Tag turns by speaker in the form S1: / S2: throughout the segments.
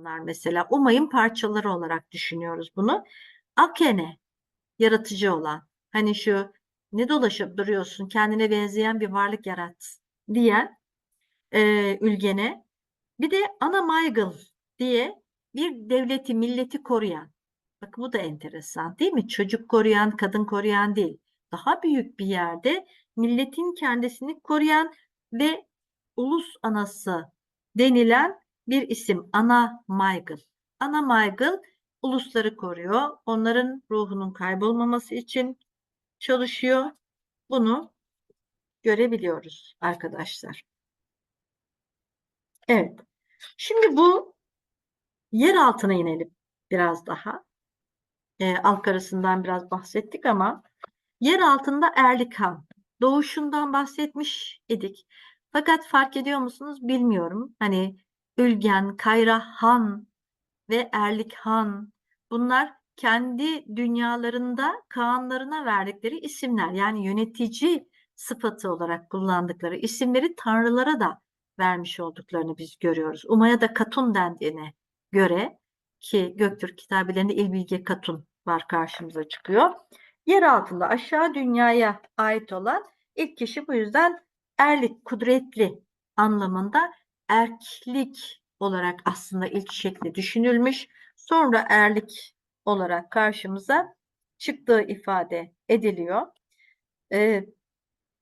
S1: bunlar mesela. Umay'ın parçaları olarak düşünüyoruz bunu. Akene, yaratıcı olan. Hani şu ne dolaşıp duruyorsun kendine benzeyen bir varlık yarat diyen e, Ülgen'e. Bir de Ana Maygıl diye bir devleti, milleti koruyan. Bak bu da enteresan değil mi? Çocuk koruyan, kadın koruyan değil. Daha büyük bir yerde milletin kendisini koruyan ve ulus anası denilen bir isim. Ana Maygıl. Ana Maygıl ulusları koruyor. Onların ruhunun kaybolmaması için çalışıyor. Bunu görebiliyoruz arkadaşlar. Evet. Şimdi bu yer altına inelim biraz daha. E, alt karısından biraz bahsettik ama yer altında Erlikhan. Doğuşundan bahsetmiş idik. Fakat fark ediyor musunuz bilmiyorum. Hani Ülgen, Kayrahan ve Erlikhan bunlar kendi dünyalarında Kaanlarına verdikleri isimler. Yani yönetici sıfatı olarak kullandıkları isimleri tanrılara da vermiş olduklarını biz görüyoruz. Umaya da Katun dendiğine göre ki Göktürk kitabelerinde İlbilge Katun var karşımıza çıkıyor. Yer altında aşağı dünyaya ait olan ilk kişi bu yüzden erlik, kudretli anlamında erklik olarak aslında ilk şekli düşünülmüş. Sonra erlik olarak karşımıza çıktığı ifade ediliyor. E,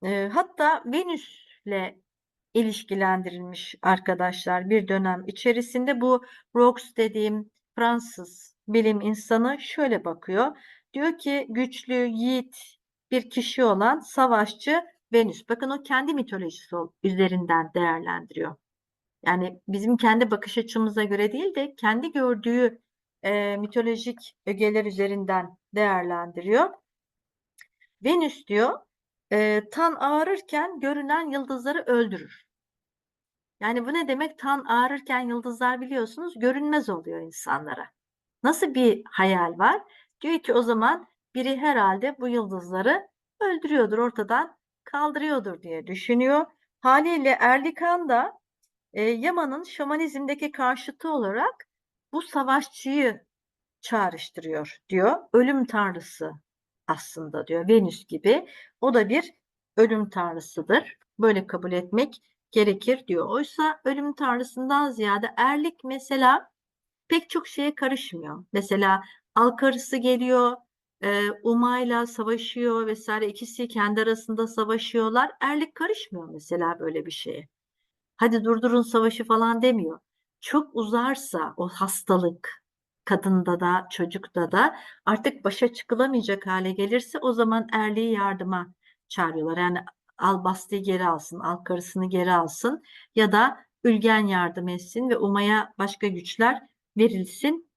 S1: e, hatta Venüs'le ilişkilendirilmiş arkadaşlar bir dönem içerisinde bu Rox dediğim Fransız bilim insanı şöyle bakıyor. Diyor ki güçlü, yiğit bir kişi olan savaşçı Venüs. Bakın o kendi mitolojisi üzerinden değerlendiriyor. Yani bizim kendi bakış açımıza göre değil de kendi gördüğü e, mitolojik ögeler üzerinden değerlendiriyor. Venüs diyor e, tan ağrırken görünen yıldızları öldürür. Yani bu ne demek? Tan ağrırken yıldızlar biliyorsunuz görünmez oluyor insanlara. Nasıl bir hayal var? Diyor ki o zaman biri herhalde bu yıldızları öldürüyordur, ortadan kaldırıyordur diye düşünüyor. Haliyle Erlikan da e, Yaman'ın şamanizmdeki karşıtı olarak bu savaşçıyı çağrıştırıyor diyor. Ölüm tanrısı aslında diyor. Venüs gibi. O da bir ölüm tanrısıdır. Böyle kabul etmek gerekir diyor. Oysa ölüm tanrısından ziyade erlik mesela pek çok şeye karışmıyor. Mesela Alkarısı geliyor, e, Umay'la savaşıyor vesaire. İkisi kendi arasında savaşıyorlar. Erlik karışmıyor mesela böyle bir şeye. Hadi durdurun savaşı falan demiyor. Çok uzarsa o hastalık kadında da çocukta da artık başa çıkılamayacak hale gelirse o zaman erliği yardıma çağırıyorlar. Yani al Basti'yi geri alsın, al karısını geri alsın ya da Ülgen yardım etsin ve Uma'ya başka güçler verilsin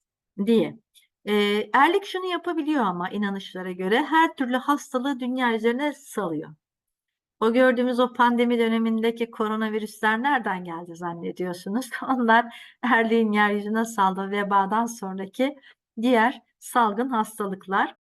S1: diye. E, erlik şunu yapabiliyor ama inanışlara göre her türlü hastalığı dünya üzerine salıyor. O gördüğümüz o pandemi dönemindeki koronavirüsler nereden geldi zannediyorsunuz? Onlar erliğin yeryüzüne saldığı vebadan sonraki diğer salgın hastalıklar.